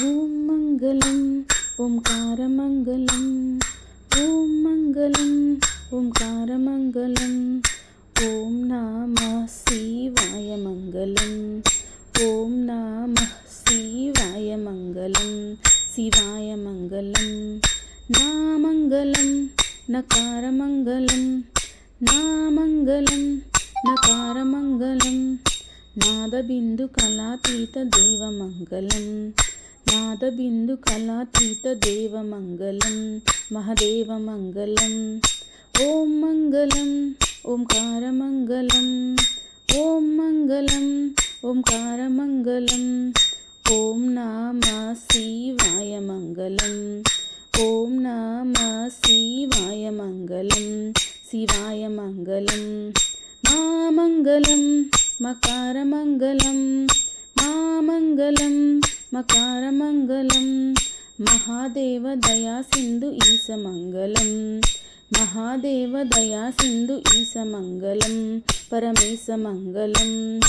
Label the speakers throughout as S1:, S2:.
S1: ఓం మంగళం ఓంకారమంగళం ఓం మంగళం ఓంకారమంగళం ఓం నమ శివాయ మంగళం ఓం నమ శివాయ మంగళం శివాయ మంగళం నా మంగళం నకారమంగళం నా మంగళం నకారమంగళం నాదబిందు కళాతీత దేవమంగళం నాదబిందు కళాతీత దేవమంగళం మహదేవమంగళం ఓం మంగళం ఓంకారమంగళం ఓం మంగళం ఓంకారమంగళం ఓం నామ శివాయ మంగళం ఓం నామ శివాయ మంగళం శివాయ మంగళం మా మంగళం మకారమంగళం మా మంగళం మకారమంగళం మహాదేవ దయా సింధు ఈశ మంగళం మహాదేవ దయా సింధు ఈశ మంగళం పరమేశ మంగళం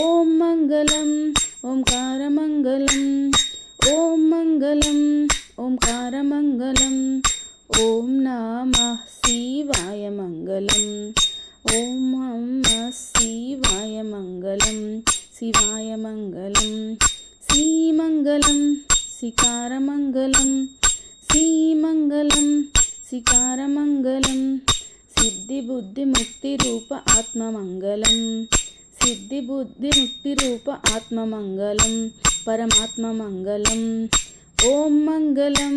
S1: ఓం మంగళం. ఓంకారమంగళం. ఓం మంగళం. ఓంకారమంగళం. ఓం నామ శివాయ మంగళం. ఓం నమ శివాయ మంగళం. శివాయ మంగళం. శ్రీమంగళం శికారమంగళం శ్రీమంగళం శికారమంగళం సిద్ధి బుద్ధి ముక్తి రూప ఆత్మమంగళం సిద్ధి బుద్ధి ముక్తి రూప ఆత్మమంగళం పరమాత్మమంగళం. ఓం మంగళం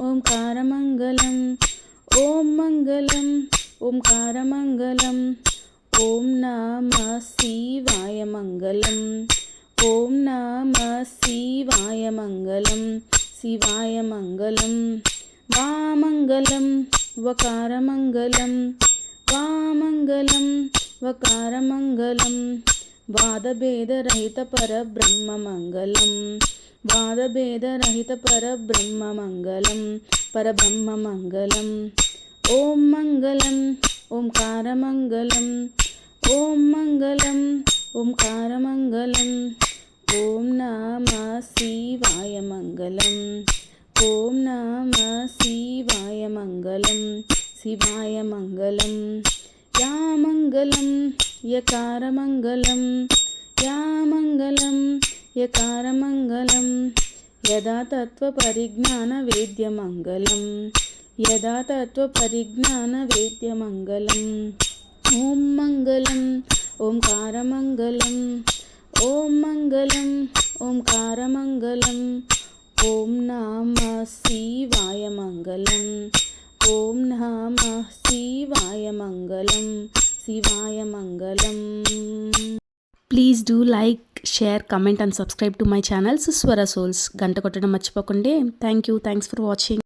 S1: ఓంకారమంగళం ఓం మంగళం ఓంకారమంగళం ఓం నమ శివాయ మంగళం. ఓం నమ శివాయ మంగళం శివాయ మంగళం వామంగళం వకారమంగళం వామంగళం వకారమంగళం వాదభేదరహిత పరబ్రహ్మమంగళం వాదభేదరహిత పరబ్రహ్మ మంగళం పరబ్రహ్మ మంగళం ఓం మంగళం ఓంకారమంగళం ఓం మంగళం ఓంకారమంగళం ఓం నమ శివాయ మంగళం. ఓం నమ శివాయ మంగళం. శివాయ మంగళం. యా మంగళం యకారమంగళం యా మంగళం యకారమంగళం యదా తత్వపరిజ్ఞాన వేద్యమంగళం యదా తత్వపరిజ్ఞాన వేద్యమంగళం ఓం మంగళం ఓంకారమంగళం ఓం మంగళం ఓంకారమంగళం ఓం నామ శివాయ మంగళం ఓం నామ శివాయ మంగళం శివాయ మంగళం. Please do like share comment and subscribe to my channel Suswara souls గంట కొట్టడం మర్చిపోకండి. Thank you thanks for watching